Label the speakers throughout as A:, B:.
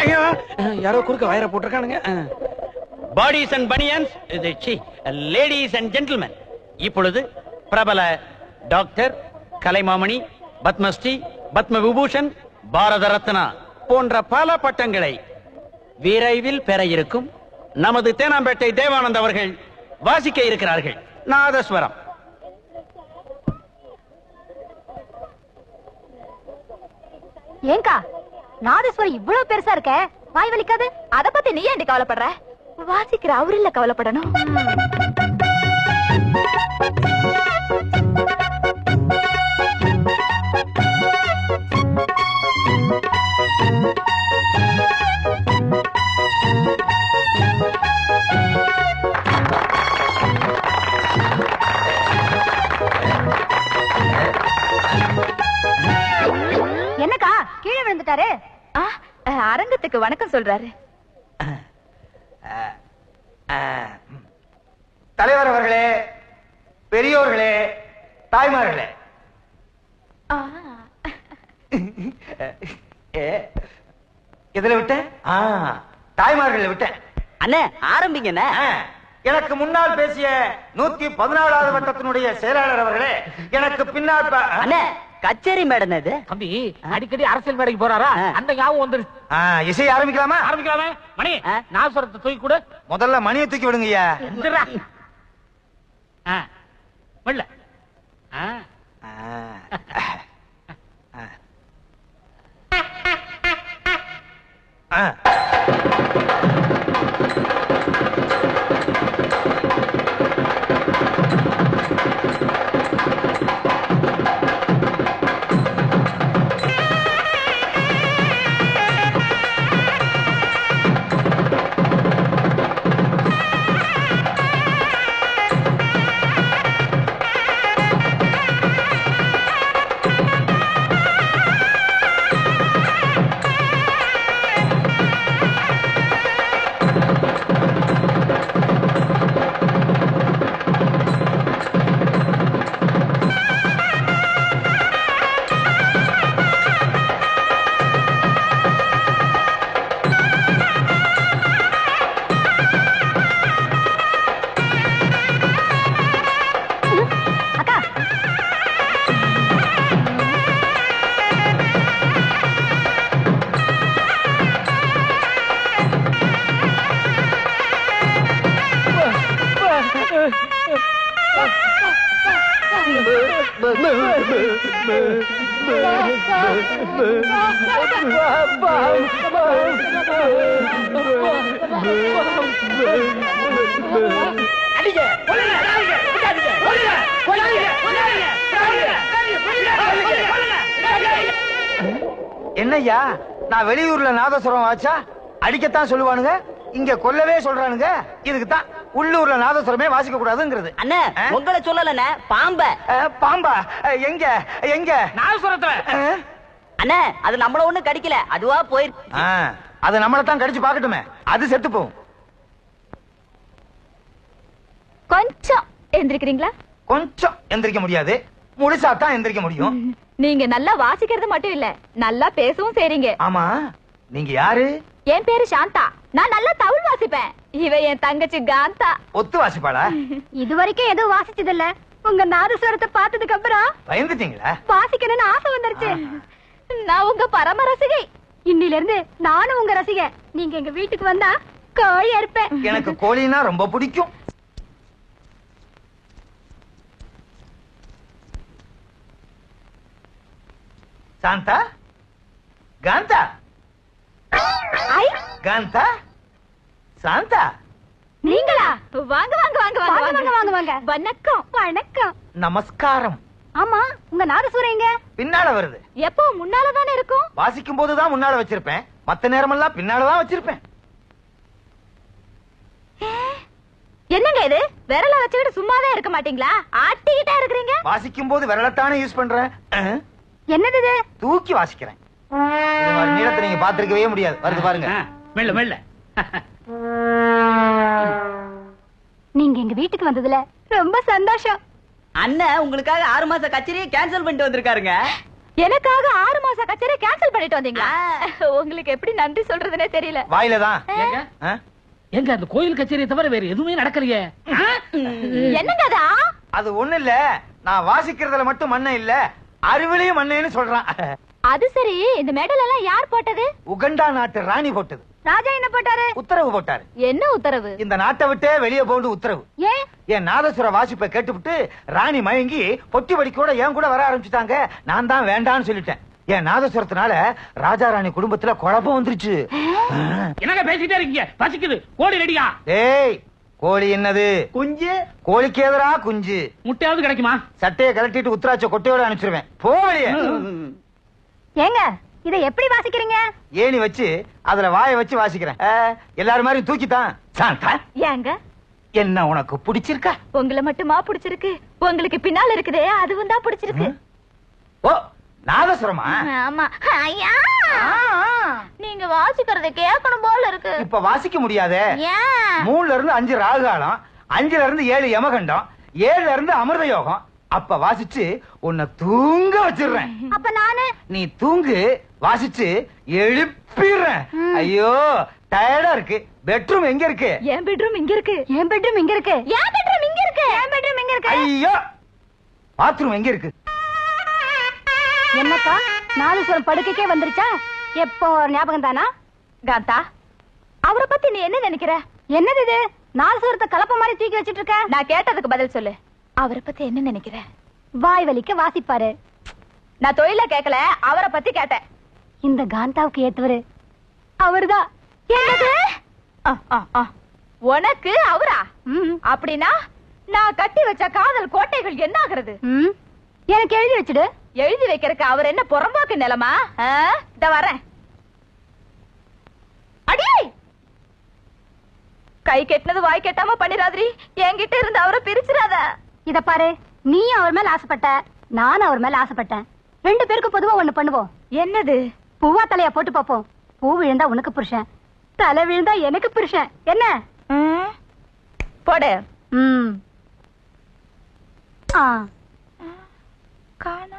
A: ஐயோ. யாரோ குறுக்க வயர போட்டிருக்கானுங்க. பாடிஸ் அண்ட் பனியன்ஸ் இது சி லேடிஸ் அண்ட் ஜென்டில்மேன் இப்பொழுது பிரபல டாக்டர் கலைமாமணி பத்மஸ்ரீ பத்ம விபூஷன் பாரத ரத்னா போன்ற பல பட்டங்களை விரைவில் பெற இருக்கும் நமது தேனாம்பேட்டை தேவானந்த் அவர்கள் வாசிக்க இருக்கிறார்கள். நாதஸ்வரம்.
B: ஏங்கா நாதஸ்வரம் இவ்வளவு பெருசா இருக்க? வாய் வலிக்காது? அத பத்தி நீ ஏன்டி கவலைப்படுற? வாசிக்கிற அவரு இல்ல கவலைப்படணும். வணக்கம் சொல்றாரு.
C: தலைவர் அவர்களே பெரியோர்களே தாய்மார்களே. எதுல விட்டேன் ஆ, தாய்மார்கள்ல விட்டேன்
D: அண்ணே ஆரம்பிங்கண்ணே
C: எனக்கு முன்னால் பேசிய நூத்தி பதினாலாவது வட்டத்தினுடைய செயலாளர் அவர்களே எனக்கு பின்னால்
D: அண்ணே கச்சேரி மேடம் இது
E: தம்பி அடிக்கடி அரசியல் மேடைக்கு போறாரா?
D: ஆ.
E: அந்த ஞாபகம் வந்துருச்சு
C: ஆ, இசை ஆரம்பிக்கலாமா?
E: ஆரம்பிக்கலாமே. மணி
D: ஆ.
E: நாசுரத்தை தூக்கி கொடு.
C: முதல்ல மணியை தூக்கி விடுங்கய்யா
E: எந்திரா. ஆ,
C: என்னய்யா நான் வெளியூர்ல நாதஸ்வரம் வாச்சா? அடிக்கத்தான் சொல்லுவானுங்க. இங்க கொல்லவே சொல்றானுங்க. இதுக்குத்தான். உள்ளூர்ல நாதஸ்வரமே வாசிக்க கூடாதுங்கிறது.
D: அண்ணே? உங்களை சொல்லலண்ணே பாம்ப.
C: பாம்பா? எங்க? எங்க? அஹ்?
D: அண்ணே அது நம்மள ஒண்ணு கடிக்கல. அதுவா போயிருக்கு
C: ஆ, அது நம்மள தான் கடிச்சு பார்க்கட்டுமே. அது செத்து போகும்.
B: கொஞ்சம் எந்திரிக்கிறீங்களா?
C: கொஞ்சம் எந்திரிக்க முடியாது. முழுசா தான் எந்திரிக்க முடியும்.
B: நீங்க நல்லா வாசிக்கிறது மட்டும் இல்ல நல்லா பேசவும் செய்றீங்க.
C: ஆமா. நீங்க யாரு?
B: என் பேரு சாந்தா. நான் நல்லா தமிழ் வாசிப்பேன். இவ என் தங்கச்சி காந்தா.
C: ஒத்து வாசிப்பாளா?
B: இது வரைக்கும் எதுவும் வாசிச்சது இல்ல உங்க நாதஸ்வரத்தை பார்த்ததுக்கு அப்புறம்
C: பயந்துட்டீங்களா?
B: வாசிக்கணும்னு ஆசை வந்துருச்சு. நான் உங்க பரம ரசிகை. இன்னில இருந்து நானும் உங்க ரசிகை. நீங்க எங்க வீட்டுக்கு வந்தா கோழி அறுப்பேன்.
C: எனக்கு கோழினா ரொம்ப பிடிக்கும். சாந்தா? காந்தா? காந்தா? சாந்தா?
B: நீங்களா? வாங்க வாங்க வாங்க வாங்க வாங்க வாங்க. வாங்க வணக்கம். வணக்கம்.
C: நமஸ்காரம்.
B: ஆமா உங்க நாதஸ்வரம் எங்க?
C: பின்னால வருது.
B: எப்போ? முன்னால தானே இருக்கும்.
C: வாசிக்கும் போதுதான் முன்னால வச்சிருப்பேன். மத்த நேரமெல்லாம் பின்னாலதான் வச்சிருப்பேன்.
B: என்னங்க இது? விரல வச்சுக்கிட்டு சும்மாவே இருக்க மாட்டீங்களா? ஆட்டிக்கிட்டே இருக்கிறீங்க?
C: வாசிக்கும் போது விரலத்தானே யூஸ் பண்றேன்.
B: என்னது இது?
C: தூக்கி வாசிக்கிறேன். நீளத்தை நீங்க பாத்திருக்கவே முடியாது. வருது பாருங்க.
E: மெல்ல மெல்ல.
B: நீங்க எங்க வீட்டுக்கு வந்ததுல ரொம்ப சந்தோஷம்.
D: அண்ணன் உங்களுக்காக ஆறு மாச கச்சேரியை கேன்சல் பண்ணிட்டு வந்திருக்காருங்க.
B: எனக்காக ஆறு மாச கச்சேரி கேன்சல் பண்ணிட்டு வந்தீங்களா? உங்களுக்கு எப்படி நன்றி சொல்றதுனே தெரியல.
C: வாயில தான்?
E: எங்க? அந்த கோயில் கச்சேரியை தவிர வேற எதுவுமே நடக்கலையே?
B: என்னங்க அதா?
C: அது ஒண்ணு இல்ல. நான் வாசிக்கிறதுல மட்டும் மண்ணை இல்ல. அறிவிலையும் மண்ணேன்னு சொல்றான்.
B: அது சரி. இந்த மெடல் எல்லாம் யார் போட்டது?
C: உகண்டா நாட்டு ராணி போட்டது.
B: ராஜா என்ன போட்டாரு?
C: உத்தரவு போட்டாரு.
B: என்ன உத்தரவு?
C: இந்த நாட்டை விட்டே வெளியே போண்டு உத்தரவு.
B: ஏன்
C: என் நாதசுர வாசிப்பை கேட்டுவிட்டு ராணி மயங்கி பொட்டி வடிக்கூட என் கூட வர ஆரம்பிச்சுட்டாங்க. நான் தான் வேண்டான்னு சொல்லிட்டேன். என் நாதசுரத்தினால ராஜா ராணி குடும்பத்துல குழப்பம் வந்துருச்சு.
E: என்னங்க பேசிட்டே இருக்கீங்க? பசிக்குது. கோழி ரெடியா?
C: டேய் கோழி என்னது? குஞ்சு? கோழிக்கு எதிரா குஞ்சு?
E: முட்டையாவது கிடைக்குமா?
C: சட்டையை கலட்டிட்டு உத்தராட்ச கொட்டையோட அனுப்பிச்சிருவேன். போவழியே
B: ஏங்க இதை எப்படி வாசிக்கிறீங்க?
C: ஏணி வச்சு அதுல வாயை வச்சு வாசிக்கிறேன். எல்லாரும் மாதிரி தூக்கித்தான். சாந்தா
B: ஏங்க?
C: என்ன உனக்கு பிடிச்சிருக்கா?
B: உங்களை மட்டுமா பிடிச்சிருக்கு? உங்களுக்கு பின்னால இருக்குதே அதுவும் தான் பிடிச்சிருக்கு.
C: ஓ நாதசுரமா
B: ஆமா. ஐயா! நீங்க வாசிக்கிறத கேட்கணும் போல இருக்கு.
C: இப்ப வாசிக்க முடியாதே. மூணுல இருந்து அஞ்சு ராகுகாலம் அஞ்சுல இருந்து ஏழு யமகண்டம் ஏழுல இருந்து அமிர்த யோகம் அப்ப வாசிச்சு உன்னை தூங்க வச்சிடுறேன்.
B: அப்ப நானு?
C: நீ தூங்கு வாசிச்சு எழுப்பிடுறேன். ஐயோ டயர்டா இருக்கு. பெட்ரூம் எங்க இருக்கு?
B: என் பெட்ரூம் இங்க இருக்கு. என் பெட்ரூம் இங்க இருக்கு. என் பெட்ரூம் இங்க இருக்கு. என் பெட்ரூம் இங்க இருக்கு.
C: ஐயோ பாத்ரூம் எங்க இருக்கு?
B: என்னக்கா நாலு சுரம் படுக்கைக்கே வந்துருச்சா? எப்போ ஒரு ஞாபகம் தானா? காந்தா அவரை பத்தி நீ என்ன நினைக்கிற? என்னது இது? நாலு சுரத்தை கலப்ப மாதிரி தூக்கி வச்சிட்டு இருக்க? நான் கேட்டதுக்கு பதில் சொல்லு. அவரை பத்தி என்ன நினைக்கிற? வாய் வலிக்க வாசிப்பாரு. நான் தொழில கேட்கல அவரை பத்தி கேட்டேன். இந்த காந்தாவுக்கு ஏத்தவரு அவர்தான். உனக்கு அவரா? அப்படின்னா நான் கட்டி வச்ச காதல் கோட்டைகள் என்ன ஆகுறது எனக்கு எழுதி வச்சுடு. எழுதி வைக்கிறதுக்கு அவர் என்ன புறம்போக்கு நிலமா? இத வரேன். அடி! கை கெட்டினது வாய் கெட்டாம பண்ணிராதிரி என்கிட்ட இருந்து அவரை பிரிச்சிடாத.
F: இத பாரு நீ அவர் மேல ஆசைப்பட்ட நானும் அவர் மேல ஆசைப்பட்டேன். ரெண்டு பேருக்கும் பொதுவா ஒண்ணு பண்ணுவோம்.
B: என்னது?
F: பூவா தலையா போட்டு பாப்போம் பூ விழுந்தா உனக்கு புருஷன். தலை விழுந்தா எனக்கு புருஷன். என்ன?
B: போடு.
F: ம். ஆ.
B: காணா.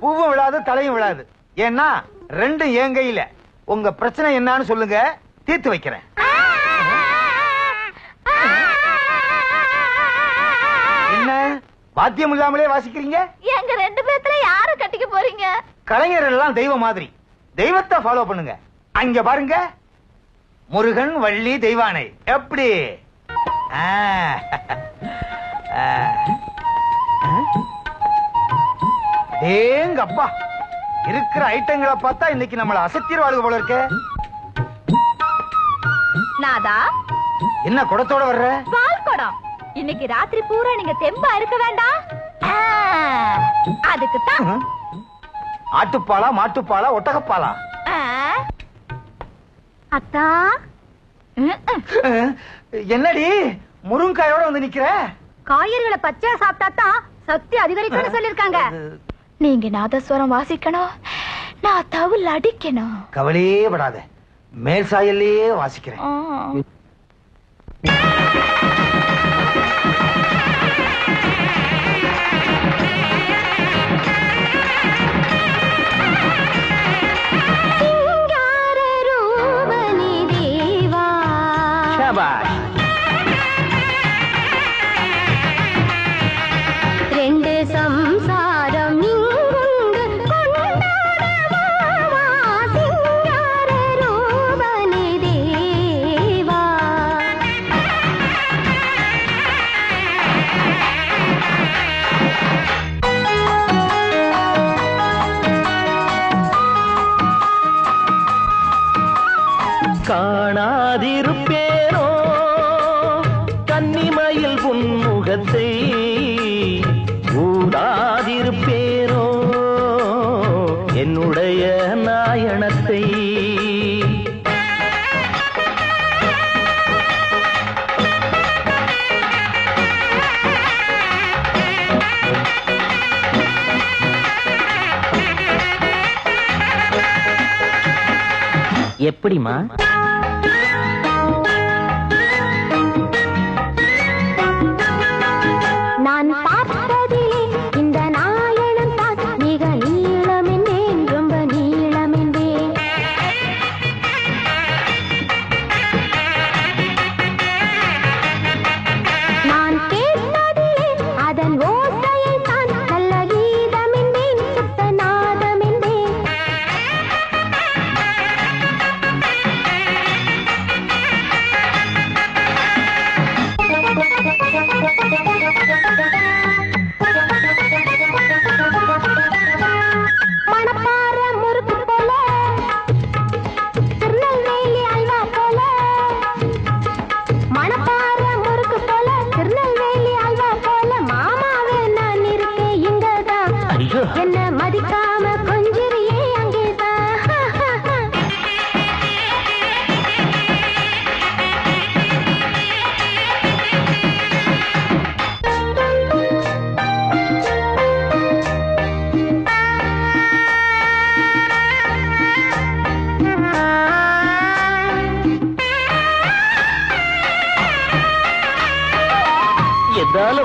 C: பூவும் விழாது தலையும் விழாது. ஏன்னா ரெண்டும் என் கையில? உங்க பிரச்சனை என்னன்னு சொல்லுங்க தீர்த்து வைக்கிறேன். பாத்தியம் இல்லாமலே வாசிக்கிறீங்க?
B: எங்க ரெண்டு பேத்துல யார கட்டிக்க போறீங்க?
C: கலைஞர் எல்லாம் தெய்வம் மாதிரி. தெய்வத்தை ஃபாலோ பண்ணுங்க. அங்க பாருங்க. முருகன் வள்ளி தெய்வானை. எப்படி. டேங்கப்பா. இருக்கிற ஐட்டங்களை பார்த்தா இன்னைக்கு நம்மள அசத்திடுவாளுக போல இருக்க.
B: நாதா?
C: என்ன குடத்தோட வர்ற?
B: பால் குடம் இன்னைக்கு ராத்திரி பூரா நீங்க தெம்பா இருக்க வேண்டாம். ஆ, அதுக்கு தான்
C: ம்ஹும். ஆட்டுப்பாலா மாட்டுப்பாலா ஒட்டகப்பாலா?
F: அத்தா.
C: என்னடி முருங்காயோட வந்து நிக்கிற?
F: காய்கறிகளை பச்சையா சாப்பிட்டா தான் சக்தி அதிகரிக்கும்னு சொல்லிருக்காங்க
B: நீங்க நாதஸ்வரம் வாசிக்கணும். நான் தவில் அடிக்கணும்.
C: கவலையே படாத. மேல் சாயல்லையே வாசிக்கிறேன்.
G: எப்படிமா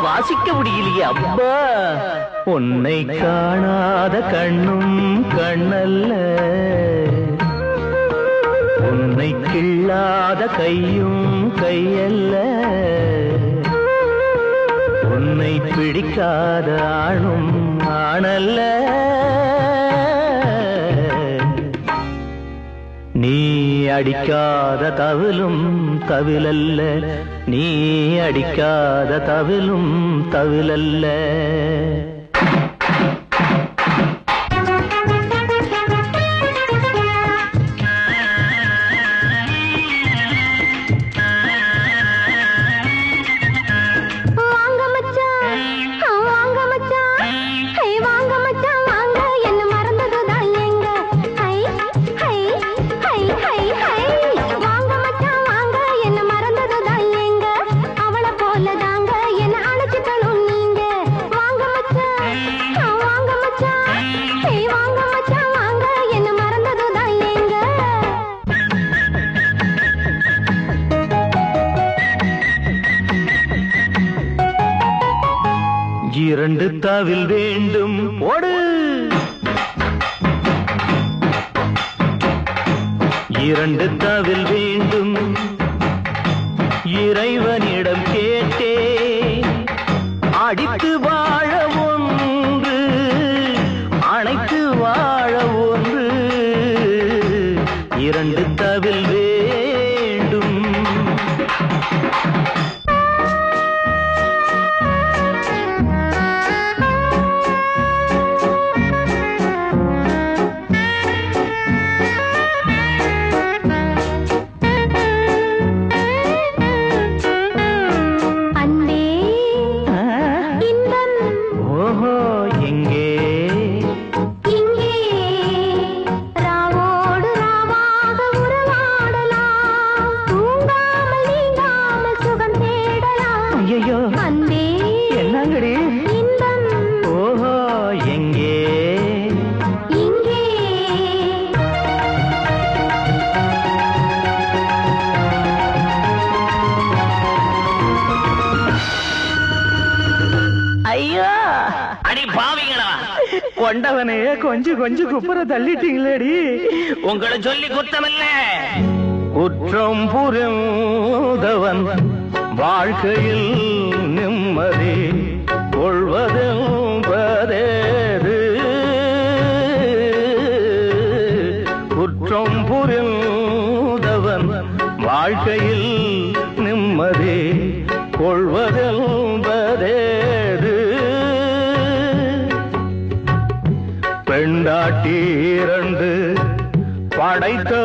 G: வாசிக்க முடியலையே அப்பா. உன்னை காணாத கண்ணும் கண்ணல்ல. உன்னை கிள்ளாத கையும் கையல்ல. உன்னை பிடிக்காத ஆணும் ஆணல்ல. அடிக்காத தவிலும் தவிலல்ல. நீ அடிக்காத தவிலும் தவிலல்ல. இரண்டு தவில் வேண்டும். ஓடு. இரண்டு தவில் வேண்டும். இறைவனிடம் கேட்டே அடித்து வாழ ஒன்று அணைத்து வாழ ஒன்று. இரண்டு தவில் வேண்டும் கொஞ்சம் கொஞ்சம் குப்புற தள்ளிட்டீங்களேடி.
A: உங்களை சொல்லி குத்தமில்ல.
G: குற்றம் புரிந்தவன் வாழ்க்கையில் நிம்மதி கொள்வதென்பதேது படைத்த